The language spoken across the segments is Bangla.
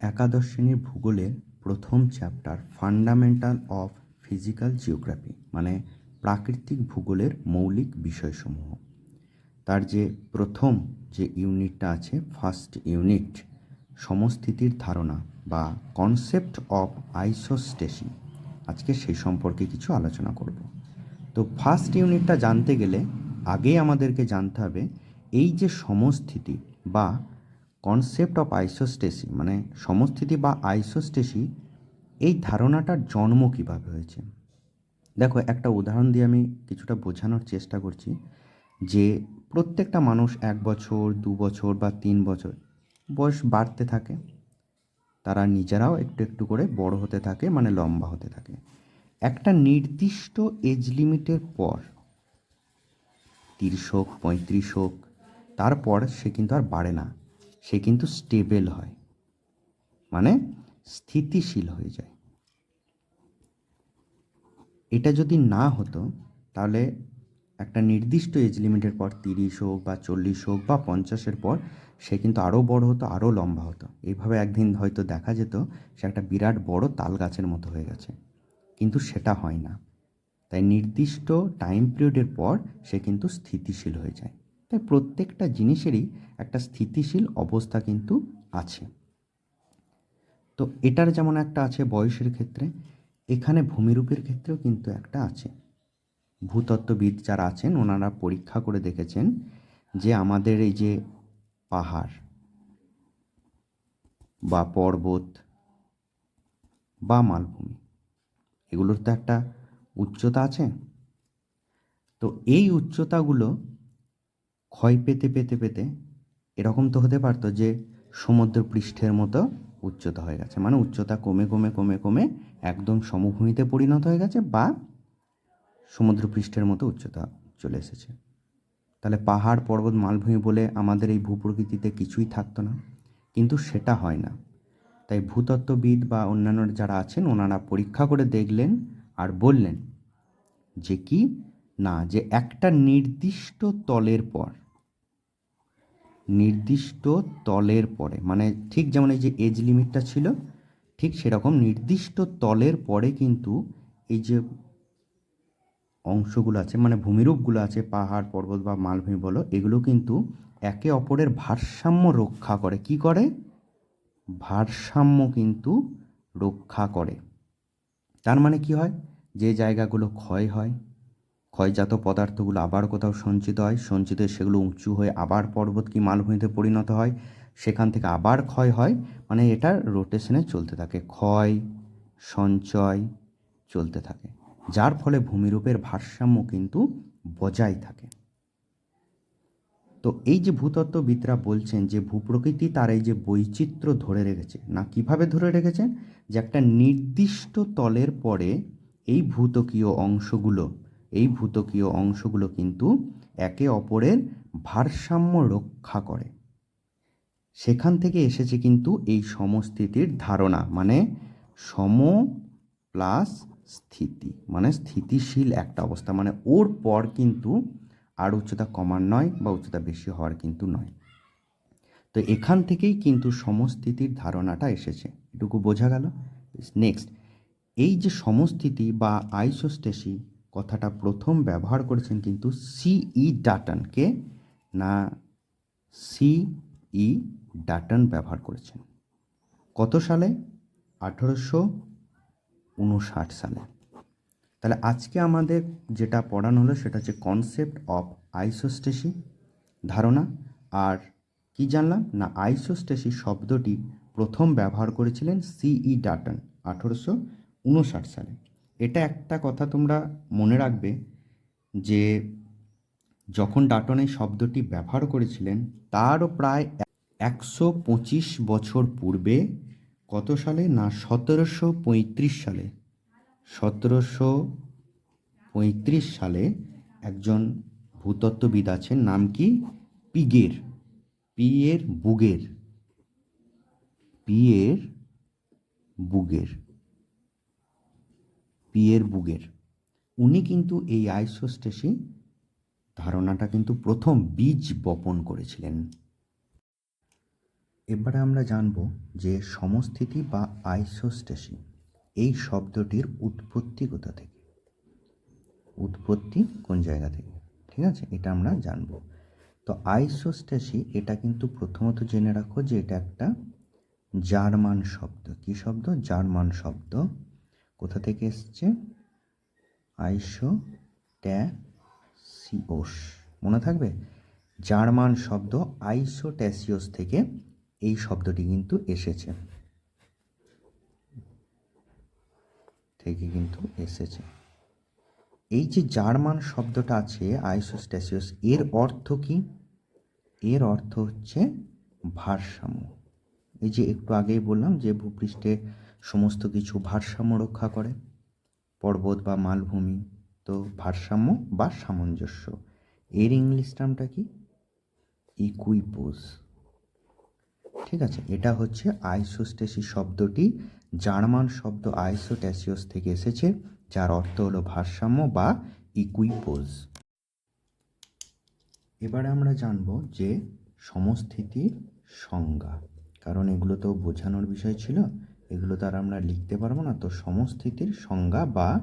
একাদশ শ্রেণির ভূগোলের প্রথম chapter fundamental of physical geography মানে প্রাকৃতিক ভূগোলের মৌলিক বিষয়সমূহ। তার যে প্রথম যে ইউনিটটা আছে ফার্স্ট ইউনিট সমস্থিতির ধারণা বা কনসেপ্ট অফ আইসোস্টেসি আজকে সেই সম্পর্কে কিছু আলোচনা করব। তো ফার্স্ট ইউনিটটা জানতে গেলে আগে আমাদেরকে জানতে হবে, এই যে সমস্থিতি বা কনসেপ্ট অফ আইসোস্টেসি মানে সমস্থিতি বা আইসোস্টেসি এই ধারণাটার জন্ম কীভাবে হয়েছে? দেখো, একটা উদাহরণ দিয়ে আমি কিছুটা বোঝানোর চেষ্টা করছি যে প্রত্যেকটা মানুষ এক বছর, দু বছর বা তিন বছর বয়স বাড়তে থাকে। তারা নিজেরাও একটু একটু করে বড় হতে থাকে মানে লম্বা হতে থাকে। একটা নির্দিষ্ট এজ লিমিটের পর, তিরিশ হোক, পঁয়ত্রিশ হোক, তারপর সে কিন্তু আর বাড়ে না। সে কিন্তু স্টেবেল হয়। মানে স্থিতিশীল হয়ে যায়। এটা যদি না হতো, তাহলে একটা নির্দিষ্ট এজ লিমিটের পর তিরিশ হোক বা চল্লিশ হোক বা পঞ্চাশের পর সে কিন্তু আরও বড় হতো আরও লম্বা হতো। এইভাবে একদিন হয়তো দেখা যেত, সে একটা বিরাট বড় তাল গাছের মতো হয়ে গেছে। কিন্তু সেটা হয় না। তাই নির্দিষ্ট টাইম পিরিয়ডের পর সে কিন্তু স্থিতিশীল হয়ে যায়। তাই প্রত্যেকটা জিনিসেরই একটা স্থিতিশীল অবস্থা কিন্তু আছে। তো এটার যেমন একটা আছে বয়সের ক্ষেত্রে, এখানে ভূমিরূপের ক্ষেত্রেও কিন্তু একটা আছে। ভূতত্ত্ববিদ যারা আছেন, ওনারা পরীক্ষা করে দেখেছেন যে আমাদের এই যে পাহাড় বা পর্বত বা মালভূমি, এগুলোর তো একটা উচ্চতা আছে। তো এই উচ্চতাগুলো ক্ষয় পেতে পেতে পেতে এরকম তো হতে পারতো যে সমুদ্র পৃষ্ঠের মতো উচ্চতা হয়ে গেছে। মানে উচ্চতা কমে কমে কমে কমে একদম সমভূমিতে পরিণত হয়ে গেছে বা সমুদ্র পৃষ্ঠের মতো উচ্চতা চলে এসেছে। তাহলে পাহাড়, পর্বত, মালভূমি বলে আমাদের এই ভূপ্রকৃতিতে কিছুই থাকতো না। কিন্তু সেটা হয় না। তাই ভূতত্ত্ববিদ বা অন্যান্য যারা আছেন, ওনারা পরীক্ষা করে দেখলেন আর বললেন যে কি? না, যে একটা নির্দিষ্ট তলের পর নির্দিষ্ট তলের পরে মানে ঠিক যেমন এই যে এজ লিমিটটা ছিল, ঠিক সেরকম নির্দিষ্ট তলের পরে কিন্তু এই যে অংশগুলো আছে মানে ভূমিরূপগুলো আছে, পাহাড়, পর্বত বা মালভূমি বলো, এগুলো কিন্তু একে অপরের ভারসাম্য রক্ষা করে। কি করে? ভারসাম্য কিন্তু রক্ষা করে। তার মানে কি হয়? যে জায়গাগুলো ক্ষয় হয় ক্ষয়জাত পদার্থগুলো আবার কোথাও সঞ্চিত হয়, সঞ্চিত সেগুলো উঁচু হয়ে আবার পর্বত কি মালভূমিতে পরিণত হয়, সেখান থেকে আবার ক্ষয় হয় মানে এটা রোটেশনে চলতে থাকে। ক্ষয়, সঞ্চয় চলতে থাকে, যার ফলে ভূমিরূপের ভারসাম্য কিন্তু বজায় থাকে। তো এই যে ভূতত্ত্ববিদরা বলছেন যে ভূপ্রকৃতি তার এই যে বৈচিত্র্য ধরে রেখেছে, না কীভাবে ধরে রেখেছেন? যে একটা নির্দিষ্ট তলের পরে এই ভূতকীয় অংশগুলো এই ভূতকীয় অংশগুলো কিন্তু একে অপরের ভারসাম্য রক্ষা করে। সেখান থেকে এসেছে কিন্তু এই সমস্থিতির ধারণা মানে সম প্লাস স্থিতি মানে স্থিতিশীল একটা অবস্থা মানে ওর পর কিন্তু আর উচ্চতা কমার নয় বা উচ্চতা বেশি হওয়ার কিন্তু নয়। তো এখান থেকেই কিন্তু সমস্থিতির ধারণাটা এসেছে। এটুকু বোঝা গেল? নেক্সট এই যে সমস্থিতি বা আইসোস্টেসি কথাটা প্রথম ব্যবহার করেছেন কিন্তু সিই ডাটনকে না সিই ডাটন ব্যবহার করেছেন। কত সালে? আঠেরোশো উনষাট সালে। তাহলে আজকে আমাদের যেটা পড়ানো হলো সেটা হচ্ছে কনসেপ্ট অফ আইসোস্টেসি ধারণা। আর কি জানলাম? না আইসোস্টেসি শব্দটি প্রথম ব্যবহার করেছিলেন সিই ডাটন আঠেরোশো উনষাট সালে। এটা একটা কথা তোমরা মনে রাখবে যে যখন ডাটন এই শব্দটি ব্যবহার করেছিলেন, তারও প্রায় একশো পঁচিশ বছর পূর্বে, কত সালে? না, সতেরোশো পঁয়ত্রিশ সালে। সতেরোশো পঁয়ত্রিশ সালে একজন ভূতত্ত্ববিদ আছেন, নাম কি? পিগের পি এর বুগের পি এর বুগের। Pierre Bouguer. উনি কিন্তু এই আইসোস্টেসি ধারণাটা কিন্তু প্রথম বীজ বপন করেছিলেন। এবারে আমরা জানব যে সমস্থিতি বা আইসোস্টেসি এই শব্দটির উৎপত্তি কোথা থেকে? উৎপত্তি কোন জায়গা থেকে? ঠিক আছে? এটা আমরা জানব। তো আইসোস্টেসি, এটা কিন্তু প্রথমত জেনে রাখো যে এটা একটা জার্মান শব্দ। কি শব্দ? জার্মান শব্দ কোথা থেকে এসছে? আইসো ট্যাসিওস মনে থাকবে? জার্মান শব্দ আইসোট্যাসিওস থেকে এই শব্দটি কিন্তু এসেছে। থেকে কিন্তু এসেছে। এই যে জার্মান শব্দটা আছে আইসোস্ট্যাসিওস এর অর্থ কি? এর অর্থ হচ্ছে ভারসাম্য। এই যে একটু আগেই বললাম যে ভূপৃষ্ঠে সমস্ত কিছু ভারসাম্য রক্ষা করে। পর্বত বা মালভূমি তো ভারসাম্য বা সামঞ্জস্য। এর ইংলিশ টার্মটা কি? ইকুইপোজ ঠিক আছে, এটা হচ্ছে আইসোস্টেসি শব্দটি, জার্মান শব্দ আইসোট্যাসিওস থেকে এসেছে, যার অর্থ হলো ভারসাম্য বা ইকুইপোজ এবারে আমরা জানব যে সমস্থিতির সংজ্ঞা, কারণ এগুলো তো বোঝানোর বিষয় ছিল। এগুলো তো আর আমরা লিখতে পারব না। তো সমস্থিতির সংজ্ঞা বা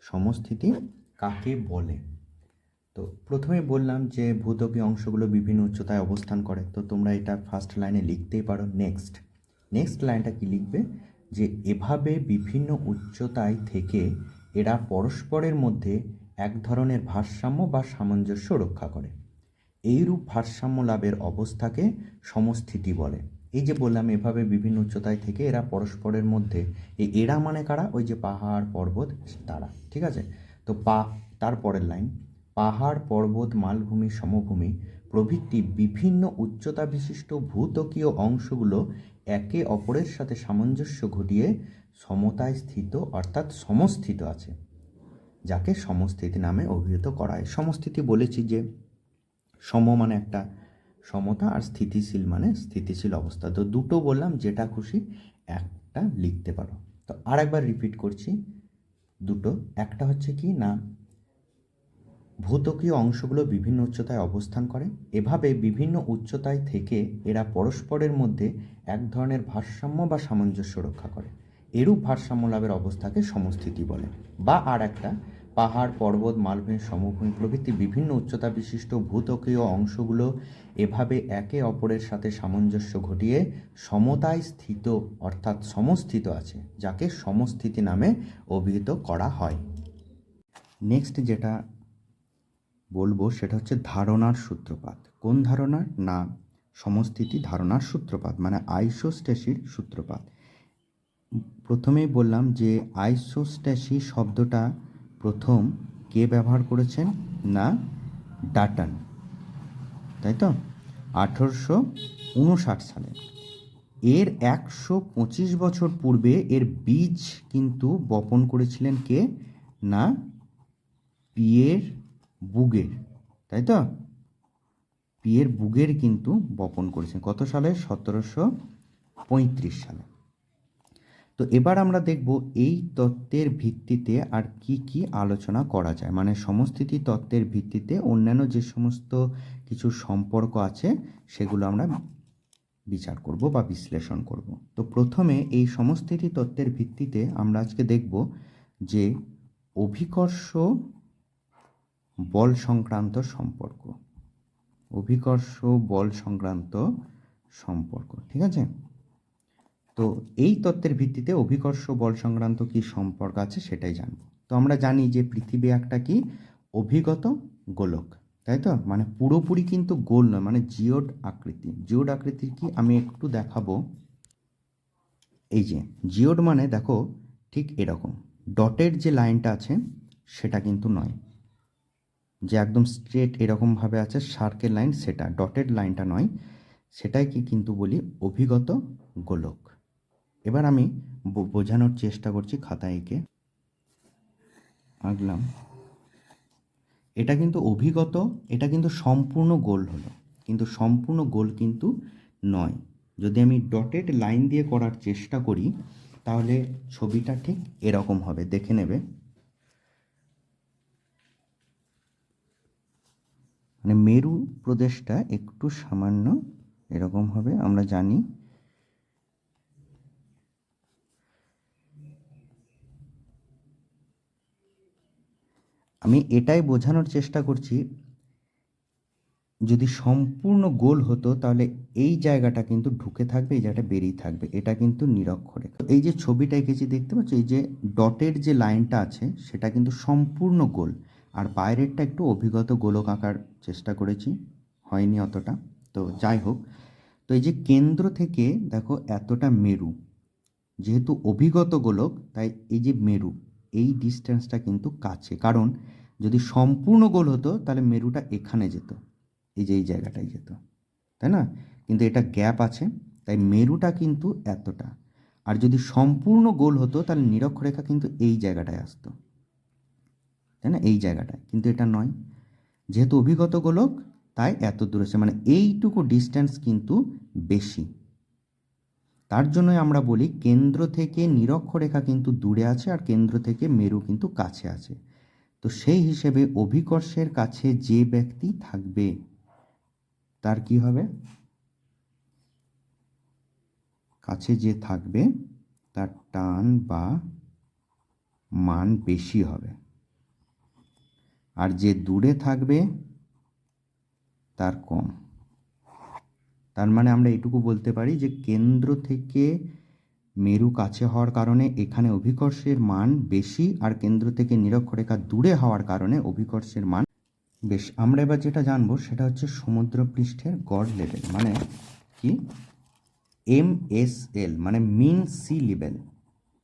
সমস্থিতি কাকে বলে? তো প্রথমে বললাম যে ভূতকীয় অংশগুলো বিভিন্ন উচ্চতায় অবস্থান করে। তো তোমরা এটা ফার্স্ট লাইনে লিখতেই পারো। নেক্সট নেক্সট লাইনটা কি লিখবে? যে এভাবে বিভিন্ন উচ্চতায় থেকে এরা পরস্পরের মধ্যে এক ধরনের ভারসাম্য বা সামঞ্জস্য রক্ষা করে। এইরূপ ভারসাম্য লাভের অবস্থাকে সমস্থিতি বলে। এই যে বললাম, এভাবে বিভিন্ন উচ্চতায় থেকে এরা পরস্পরের মধ্যে, এই এরা মানে কারা? ওই যে পাহাড়, পর্বত, তারা, ঠিক আছে? তো পা তারপরের লাইন, পাহাড়, পর্বত, মালভূমি, সমভূমি প্রভৃতি বিভিন্ন উচ্চতা বিশিষ্ট ভূতকীয় অংশগুলো একে অপরের সাথে সামঞ্জস্য ঘটিয়ে সমতায় স্থিত, অর্থাৎ সমস্থিত আছে, যাকে সমস্থিতি নামে অভিহিত করা হয়। সমস্থিতি বলেছি যে, সম মানে একটা সমতা আর স্থিতিশীল মানে স্থিতিশীল অবস্থা। তো দুটো বললাম, যেটা খুশি একটা লিখতে পারো। তো আর একবার রিপিট করছি। দুটো, একটা হচ্ছে কি না, ভূতকীয় অংশগুলো বিভিন্ন উচ্চতায় অবস্থান করে। এভাবে বিভিন্ন উচ্চতায় থেকে এরা পরস্পরের মধ্যে এক ধরনের ভারসাম্য বা সামঞ্জস্য রক্ষা করে। এরূপ ভারসাম্য লাভের অবস্থাকে সমস্থিতি বলে। বা আর একটা পাহাড়, পর্বত মালভূমি সমভূমি প্রভৃতি বিভিন্ন উচ্চতা বিশিষ্ট ভূতকীয় অংশগুলো এভাবে একে অপরের সাথে সামঞ্জস্য ঘটিয়ে সমতায় স্থিত, অর্থাৎ সমস্থিত আছে, যাকে সমস্থিতি নামে অভিহিত করা হয়। নেক্সট যেটা বলব সেটা হচ্ছে ধারণার সূত্রপাত। কোন ধারণার? না, সমস্থিতি ধারণার সূত্রপাত মানে আইসোস্টেসির সূত্রপাত। প্রথমেই বললাম যে আইসোস্ট্যাসি শব্দটা প্রথম কে ব্যবহার করেছেন? না, ডাটান। তাই তো? আঠেরোশো উনষাট সালে। এর একশো পঁচিশ বছর পূর্বে এর বীজ কিন্তু বপন করেছিলেন কে? না, পিয়ের বুগের। তাই তো? পিয়ের বুগের কিন্তু বপন করেছেন। কত সালে? সতেরোশো পঁয়ত্রিশ সালে। তো এবার আমরা দেখব এই তত্ত্বের ভিত্তিতে আর কি কি আলোচনা করা যায়। মানে সমস্থিতি তত্ত্বের ভিত্তিতে অন্যান্য যে সমস্ত কিছু সম্পর্ক আছে, সেগুলো আমরা বিচার করব বা বিশ্লেষণ করব। তো প্রথমে এই সমস্থিতি তত্ত্বের ভিত্তিতে আমরা আজকে দেখব যে অভিকর্ষ বল সংক্রান্ত সম্পর্ক। অভিকর্ষ বল সংক্রান্ত সম্পর্ক, ঠিক আছে? তো এই তত্ত্বের ভিত্তিতে অভিকর্ষ বল সংক্রান্ত কি সম্পর্ক আছে সেটাই জানব। তো আমরা জানি যে পৃথিবী একটা কি? অভিগত গোলক, তাই তো? মানে পুরোপুরি কিন্তু গোল নয় মানে জিওড আকৃতি। জিওড আকৃতির কি আমি একটু দেখাবো। এই যে, জিওড মানে দেখো ঠিক এরকম, ডটের যে লাইনটা আছে সেটা কিন্তু নয়। যে একদম স্ট্রেট এরকমভাবে আছে সার্কেল লাইন সেটা ডটেড লাইনটা নয় সেটাই কি কিন্তু বলি অভিগত গোলক। এবার আমি বোঝানোর চেষ্টা করছি খাতা এঁকে। আঁকলাম। এটা কিন্তু অভিগত, এটা কিন্তু সম্পূর্ণ গোল হলো। কিন্তু সম্পূর্ণ গোল কিন্তু নয়। যদি আমি ডটেড লাইন দিয়ে করার চেষ্টা করি, তাহলে ছবিটা ঠিক এরকম হবে। দেখে নেবে। মানে মেরু প্রদেশটা একটু সামান্য এরকম হবে, আমরা জানি। আমি এটাই বোঝানোর চেষ্টা করছি, যদি সম্পূর্ণ গোল হতো তাহলে এই জায়গাটা কিন্তু ঢুকে থাকবে, এই জায়গাটা বেরিয়ে থাকবে। এটা কিন্তু নিরক্ষরেখা তো এই যে ছবিটা এঁকেছি, দেখতে পাচ্ছ? এই যে ডটের যে লাইনটা আছে, সেটা কিন্তু সম্পূর্ণ গোল। আর বাইরেরটা একটু অভিগত গোলক আঁকার চেষ্টা করেছি, হয়নি অতটা। তো যাই হোক, তো এই যে কেন্দ্র থেকে দেখো এতটা মেরু, যেহেতু অভিগত গোলক, তাই এই যে মেরু এই ডিস্টেন্সটা কিন্তু কাছে। কারণ যদি সম্পূর্ণ গোল হতো, তাহলে মেরুটা এখানে যেত, এই যে এই জায়গাটায় যেত, তাই না? কিন্তু এটা গ্যাপ আছে, তাই মেরুটা কিন্তু এতটা। আর যদি সম্পূর্ণ গোল হতো, তাহলে নিরক্ষরেখা কিন্তু এই জায়গাটায় আসতো, তাই না? এই জায়গাটায়। কিন্তু এটা নয়। যেহেতু অভিগত গোলক, তাই এত দূরে আছে মানে এইটুকু ডিস্টেন্স কিন্তু বেশি। তার জন্যই আমরা বলি কেন্দ্র থেকে নিরক্ষরেখা কিন্তু দূরে আছে আর কেন্দ্র থেকে মেরু কিন্তু কাছে আছে। তো সেই হিসেবে অভিকর্ষের কাছে যে ব্যক্তি থাকবে, তার কি হবে? কাছে যে থাকবে, তার টান বা মান বেশি হবে। আর যে দূরে থাকবে, তার কম। তার মানে আমরা এটুকু বলতে পারি যে কেন্দ্র থেকে মেরু কাছে হওয়ার কারণে এখানে অভিকর্ষের মান বেশি আর কেন্দ্র থেকে নিরক্ষরেখা দূরে হওয়ার কারণে অভিকর্ষের মান বেশ। আমরা এবার যেটা জানব সেটা হচ্ছে সমুদ্র পৃষ্ঠের গড় লেভেল মানে কি? এম এস এল মানে মিন সি লেভেল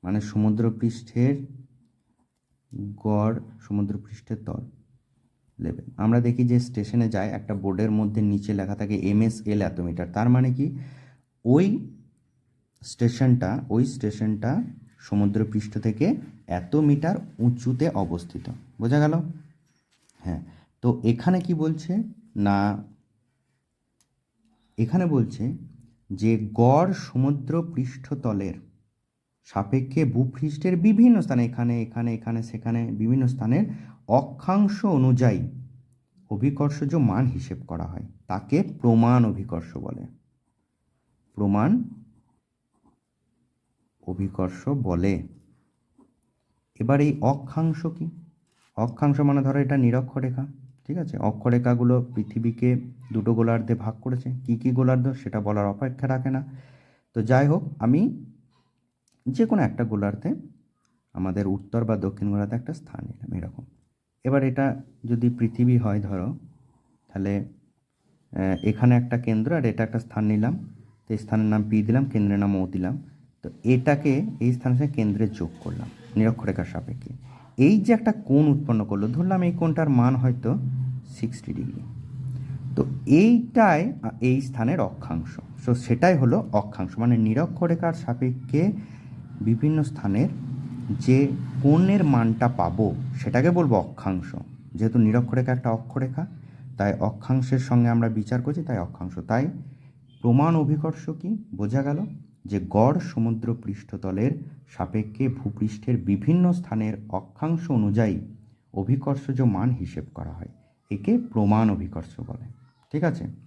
মানে সমুদ্র পৃষ্ঠের গড়, সমুদ্র পৃষ্ঠের তল। লেভেল আমরা দেখি যে স্টেশনে যায় একটা বোর্ডের মধ্যে নিচে লেখা থাকে এম এস এল এত মিটার তার মানে কি? ওই স্টেশনটা ওই স্টেশনটা সমুদ্র পৃষ্ঠ থেকে এত মিটার উঁচুতে অবস্থিত। বোঝা গেল? হ্যাঁ। তো এখানে কি বলছে? না। এখানে বলছে যে গড় সমুদ্র পৃষ্ঠতলের সাপেক্ষে ভূপৃষ্ঠের বিভিন্ন স্থানে, এখানে এখানে এখানে, সেখানে বিভিন্ন স্থানের অক্ষাংশ অনুযায়ী অভিকর্ষজ মান হিসেব করা হয়। তাকে প্রমাণ অভিকর্ষ বলে। প্রমাণ অভিকর্ষ বলে। এবার এই অক্ষাংশ কি? অক্ষাংশ মানে ধরো এটা নিরক্ষরেখা, ঠিক আছে? অক্ষরেখাগুলো পৃথিবীকে দুটো গোলার্ধে ভাগ করেছে। কি কি গোলার্ধ সেটা বলার অপেক্ষা রাখে না। তো যাই হোক, আমি যে কোনো একটা গোলার্ধে আমাদের উত্তর বা দক্ষিণ গোলার্ধে একটা স্থান নিলাম, এরকম। এবার এটা যদি পৃথিবী হয় ধরো, তাহলে এখানে একটা কেন্দ্র আর এটা একটা স্থান নিলাম। তো এই স্থানের নাম পি দিলাম, কেন্দ্রের নাম ও দিলাম। তো এটাকে এই স্থানের সাথে কেন্দ্রে যোগ করলাম, নিরক্ষরেখার সাপেক্ষে। এই যে একটা কোণ উৎপন্ন করল, ধরলাম এই কোণটার মান হয়তো সিক্সটি ডিগ্রি। তো এইটাই এই স্থানের অক্ষাংশ। সো সেটাই হলো অক্ষাংশ মানে নিরক্ষরেখার সাপেক্ষে বিভিন্ন স্থানের যে কোণের মানটা পাবো, সেটাকে বলব অক্ষাংশ। যেহেতু নিরক্ষরেখা একটা অক্ষরেখা, তাই অক্ষাংশের সঙ্গে আমরা বিচার করছি, তাই অক্ষাংশ। তাই প্রমাণ অভিকর্ষ কি? বোঝা গেল যে গড় সমুদ্র পৃষ্ঠতলের সাপেক্ষে ভূপৃষ্ঠের বিভিন্ন স্থানের অক্ষাংশ অনুযায়ী অভিকর্ষজ মান হিসেব করা হয়। একে প্রমাণ অভিকর্ষ বলে। ঠিক আছে?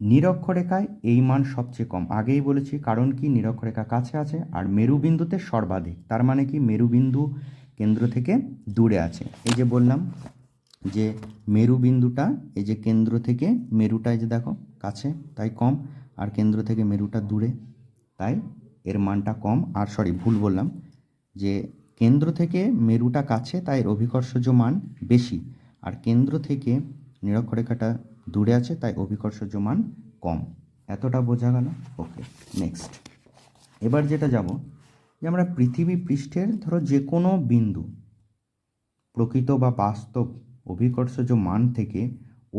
নিরক্ষরেখায় এই মান সবচেয়ে কম। আগেই বলেছি, কারণ কি? নিরক্ষরেখা কাছে আছে আর মেরুবিন্দুতে সর্বাধিক। তার মানে কি? মেরুবিন্দু কেন্দ্র থেকে দূরে আছে। এই যে বললাম যে মেরুবিন্দুটা, এই যে কেন্দ্র থেকে মেরুটা এই যে দেখো, কাছে, তাই কম। আর কেন্দ্র থেকে মেরুটা দূরে, তাই এর মানটা কম। আর সরি, ভুল বললাম যে কেন্দ্র থেকে মেরুটা কাছে, তাই এর অভিকর্ষজ মান বেশি। আর কেন্দ্র থেকে নিরক্ষরেখাটা দূরে আছে, তাই অভিকর্ষজ মান কম। এতটা বোঝা গেল? ওকে নেক্সট এবার যেটা যাব, যে আমরা পৃথিবী পৃষ্ঠের ধরো যে কোনো বিন্দু, প্রকৃত বা বাস্তব অভিকর্ষজ মান থেকে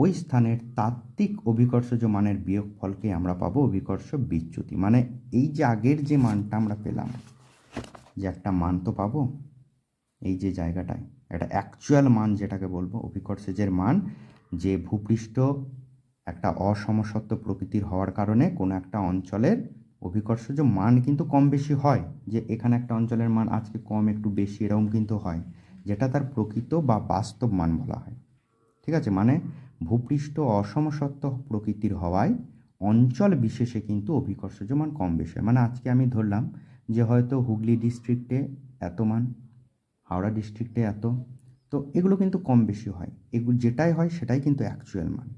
ওই স্থানের তাত্ত্বিক অভিকর্ষজ মানের বিয়োগফলকে আমরা পাবো অভিকর্ষ বিচ্যুতি। মানে এই যে আগের যে মানটা আমরা পেলাম, যে একটা মান তো পাবো, এই যে জায়গাটায়, একটা অ্যাকচুয়াল মান যেটাকে বলব অভিকর্ষজের মান যে ভূপৃষ্ঠ একটা অসমসত্ব প্রকৃতির হওয়ার কারণে কোনো একটা অঞ্চলের অভিকর্ষজ মান কিন্তু কম বেশি হয়, যে এখানে একটা অঞ্চলের মান আজকে কম একটু বেশি, এরকম কিন্তু হয়, যেটা তার প্রকৃত বা বাস্তব মান বলা হয়। ঠিক আছে? মানে ভূপৃষ্ঠ অসমসত্ব প্রকৃতির হওয়ায় অঞ্চল বিশেষে কিন্তু অভিকর্ষজ মান কম বেশি মানে আজকে আমি ধরলাম যে হয়তো হুগলি ডিস্ট্রিক্টে এত মান, হাওড়া ডিস্ট্রিক্টে এত তো এগুলো কিন্তু কম বেশি হয়। এগুলো যেটাই হয় সেটাই কিন্তু অ্যাকচুয়াল মান।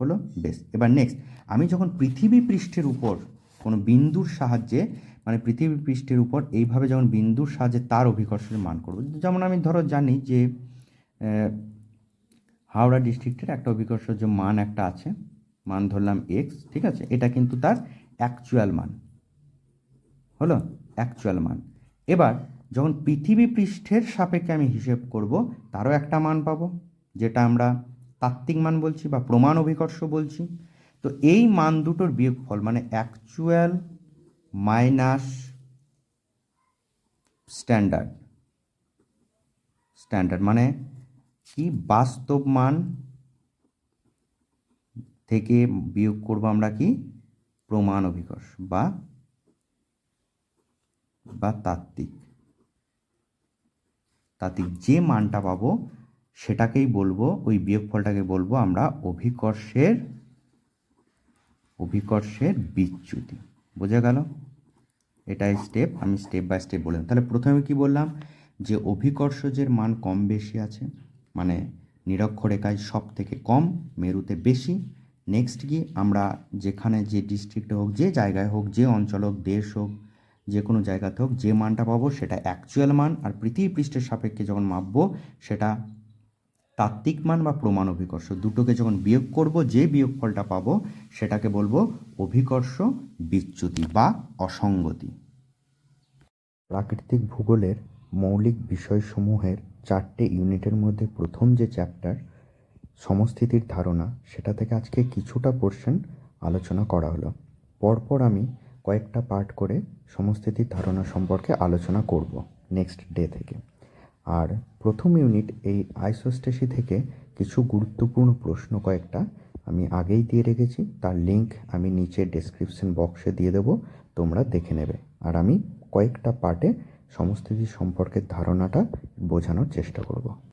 হলো, বেশ। এবার নেক্সট আমি যখন পৃথিবী পৃষ্ঠের উপর কোনো বিন্দুর সাহায্যে মানে পৃথিবী পৃষ্ঠের উপর এইভাবে যখন বিন্দুর সাহায্যে তার অভিকর্ষের মান করব, যেমন আমি ধরো জানি যে হাওড়া ডিস্ট্রিক্টের একটা অভিকর্ষজ মান একটা আছে, মান ধরলাম এক্স ঠিক আছে? এটা কিন্তু তার অ্যাকচুয়াল মান। হলো অ্যাকচুয়াল মান। এবার যখন পৃথিবী পৃষ্ঠের সাপেক্ষে আমি হিসেব করব, তারও একটা মান পাবো, যেটা আমরা তাত্ত্বিক মান বলছি বা প্রমাণ অভিকর্ষ বলছি। তো এই মান দুটোর বিয়োগফল মানে অ্যাকচুয়াল মাইনাস স্ট্যান্ডার্ড স্ট্যান্ডার্ড মানে কি? বাস্তব মান থেকে বিয়োগ করব আমরা কি? প্রমাণ অভিকর্ষ বা বা তাত্ত্বিক। তাত্ত্বিক যে মানটা পাবো সেটাকেই বলব, ওই বিয়োগফলটাকে বলব আমরা অভিকর্ষের অভিকর্ষের বিচ্যুতি। বোঝা গেল? এটাই স্টেপ আমি স্টেপ বাই স্টেপ বললাম তাহলে প্রথমে কি বললাম? যে অভিকর্ষজের মান কম বেশি আছে মানে নিরক্ষরেখায় সব থেকে কম, মেরুতে বেশি। নেক্সট কি? আমরা যেখানে যে ডিস্ট্রিক্টে হোক, যে জায়গায় হোক, যে অঞ্চল হোক, দেশ হোক যে কোনো জায়গাতে হোক, যে মানটা পাবো সেটা অ্যাকচুয়াল মান আর পৃথিবী পৃষ্ঠের সাপেক্ষে যখন মাপবো সেটা তাত্ত্বিক মান বা প্রমাণ অভিকর্ষ। দুটোকে যখন বিয়োগ করব, যে বিয়োগফলটা পাবো সেটাকে বলব অভিকর্ষ, বিচ্যুতি বা অসঙ্গতি। প্রাকৃতিক ভূগোলের মৌলিক বিষয়সমূহের চারটে ইউনিটের মধ্যে প্রথম যে চ্যাপ্টার সমস্থিতির ধারণা, সেটা থেকে আজকে কিছুটা পোর্শন আলোচনা করা হলো। পরপর আমি কয়েকটা পার্ট করে সমস্থিতির ধারণা সম্পর্কে আলোচনা করব নেক্সট ডে থেকে। আর প্রথম ইউনিট এই আইসোস্টেসি থেকে কিছু গুরুত্বপূর্ণ প্রশ্ন কয়েকটা আমি আগেই দিয়ে রেখেছি, তার লিংক আমি নিচে ডেসক্রিপশন বক্সে দিয়ে দেবো, তোমরা দেখে নেবে। আর আমি কয়েকটা পার্টে সমস্থিতি সম্পর্কে ধারণাটা বোঝানোর চেষ্টা করব।